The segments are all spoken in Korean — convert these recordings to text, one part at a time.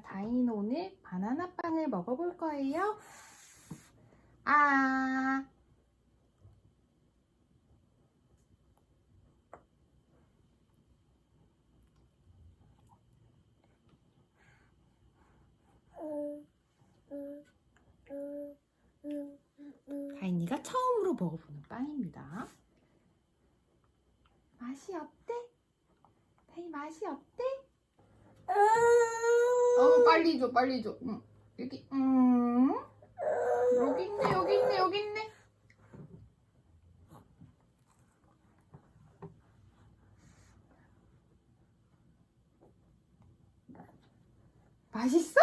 자, 다인이는 오늘 바나나 빵을 먹어볼 거예요. 아, 다인이가 처음으로 먹어보는 빵입니다. 맛이 어때? 다이 맛이 어때? 어, 빨리 줘, 빨리 줘. 응. 여기, 음. 여기 있네, 여기 있네, 여기 있네. 맛있어?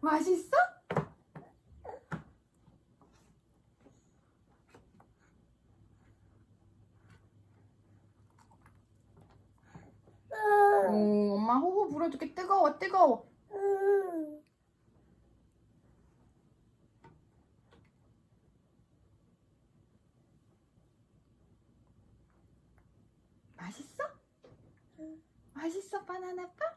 맛있어? 오, 엄마 호호 불어줄게. 뜨거워, 뜨거워. 맛있어? 맛있어, 바나나 빵?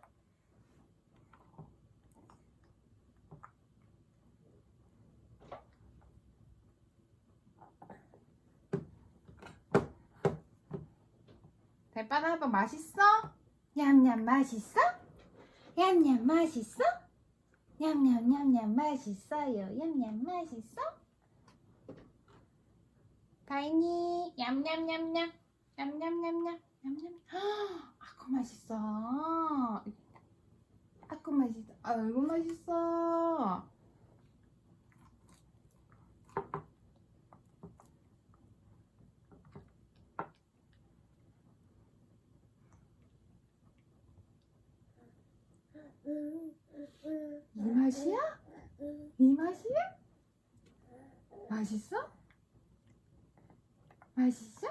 대바나나 빵 맛있어? 냠냠 맛있어? 냠냠 맛있어? 냠냠 냠냠 맛있어요. 냠냠 맛있어? 다인이 냠냠냠냠 냠냠냠냠 냠냠 아구 맛있어. 아구 맛있어. 아이고 맛있어. 이 맛이야? 이 맛이야? 맛있어? 맛있어?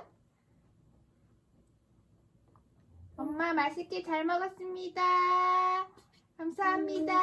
엄마 맛있게 잘 먹었습니다. 감사합니다.